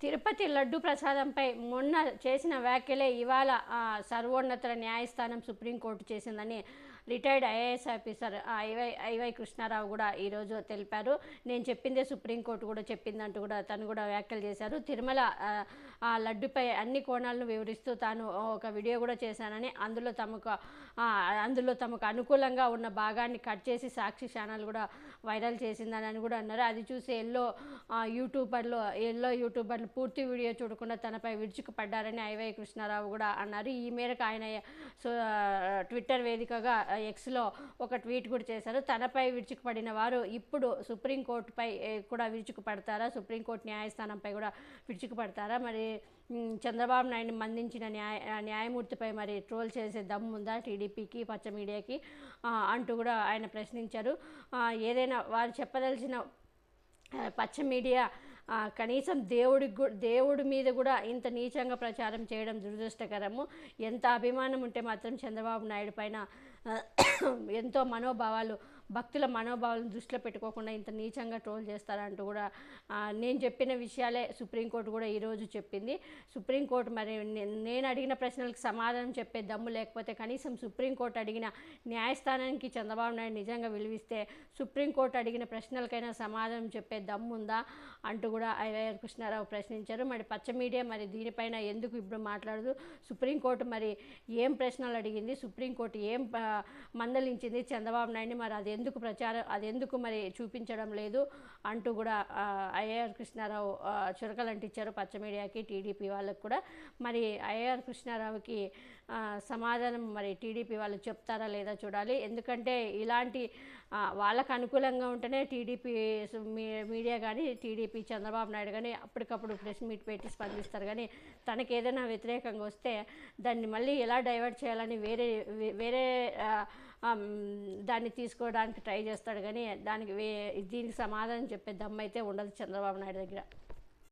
తిరుపతి లడ్డు ప్రసాదంపై మొన్న చేసిన వ్యాఖ్యలే ఇవాళ సర్వోన్నత న్యాయస్థానం సుప్రీంకోర్టు చేసిందని retired IAS officer IY IY Krishna Rao కూడా ఈరోజు తెలిపారు. నేను చెప్పిందే సుప్రీంకోర్టు కూడా చెప్పిందంటూ కూడా తను కూడా వ్యాఖ్యలు చేశారు. తిరుమల ఆ, లడ్డుపై అన్ని కోణాలను వివరిస్తూ తాను ఒక వీడియో కూడా చేశానని అందులో తమకు అందులో తమకు అనుకూలంగా ఉన్న భాగాన్ని కట్ చేసి సాక్షి ఛానల్ కూడా వైరల్ చేసిందని అని కూడా అన్నారు. అది చూసి ఎల్లో యూట్యూబర్లు ఎల్లో యూట్యూబర్లు పూర్తి వీడియో చూడకుండా తనపై విరుచుకుపడ్డారని ఐవై కృష్ణారావు కూడా అన్నారు. ఈ మేరకు ఆయన సో ట్విట్టర్ వేదికగా ఎక్స్లో ఒక ట్వీట్ కూడా చేశారు. తనపై విరుచుకుపడిన వారు ఇప్పుడు సుప్రీంకోర్టుపై కూడా విరుచుకుపడతారా? సుప్రీంకోర్టు న్యాయస్థానంపై కూడా విరుచుకుపడతారా? మరి చంద్రబాబు నాయుడు మందించిన న్యాయ న్యాయమూర్తిపై మరి ట్రోల్ చేసే దమ్ము ఉందా టీడీపీకి పచ్చ మీడియాకి? అంటూ కూడా ఆయన ప్రశ్నించారు. ఏదైనా వారు చెప్పదలిచిన పచ్చ మీడియా కనీసం దేవుడి గు- దేవుడి మీద కూడా ఇంత నీచంగా ప్రచారం చేయడం దురదృష్టకరము. ఎంత అభిమానం ఉంటే మాత్రం చంద్రబాబు నాయుడు పైన ఎంతో మనోభావాలు భక్తుల మనోభావాలను దృష్టిలో పెట్టుకోకుండా ఇంత నీచంగా ట్రోల్ చేస్తారంటూ కూడా నేను చెప్పిన విషయాలే సుప్రీంకోర్టు కూడా ఈరోజు చెప్పింది. సుప్రీంకోర్టు మరి నేను అడిగిన ప్రశ్నలకు సమాధానం చెప్పే దమ్ము లేకపోతే కనీసం సుప్రీంకోర్టు అడిగిన న్యాయస్థానానికి చంద్రబాబు నాయుడు నిజంగా విలువిస్తే సుప్రీంకోర్టు అడిగిన ప్రశ్నలకైనా సమాధానం చెప్పే దమ్ము ఉందా అంటూ కూడా ఐవైఆర్ కృష్ణారావు ప్రశ్నించారు. మరి పచ్చ మీడియా మరి దీనిపైన ఎందుకు ఇప్పుడు మాట్లాడదు? సుప్రీంకోర్టు మరి ఏం ప్రశ్నలు అడిగింది? సుప్రీంకోర్టు ఏం మందలించింది చంద్రబాబు నాయుడిని. మరి అది ఎందుకు ప్రచారం అది ఎందుకు మరి చూపించడం లేదు అంటూ కూడా ఐఆర్ కృష్ణారావు చురకలు అంటించారు పచ్చ మీడియాకి టీడీపీ వాళ్ళకు కూడా. మరి ఐఆర్ కృష్ణారావుకి సమాధానం మరి టీడీపీ వాళ్ళు చెప్తారా లేదా చూడాలి. ఎందుకంటే ఇలాంటి వాళ్ళకు అనుకూలంగా ఉంటేనే టీడీపీ మీడియా కానీ టీడీపీ చంద్రబాబు నాయుడు కానీ అప్పటికప్పుడు ప్రెస్ మీట్ పెట్టి స్పందిస్తారు. కానీ తనకి ఏదైనా వ్యతిరేకంగా వస్తే దాన్ని మళ్ళీ ఎలా డైవర్ట్ చేయాలని వేరే వే- వేరే దాన్ని తీసుకోవడానికి ట్రై చేస్తాడు కానీ దానికి దీనికి సమాధానం చెప్పే దమ్మైతే ఉండదు చంద్రబాబు నాయుడు దగ్గర.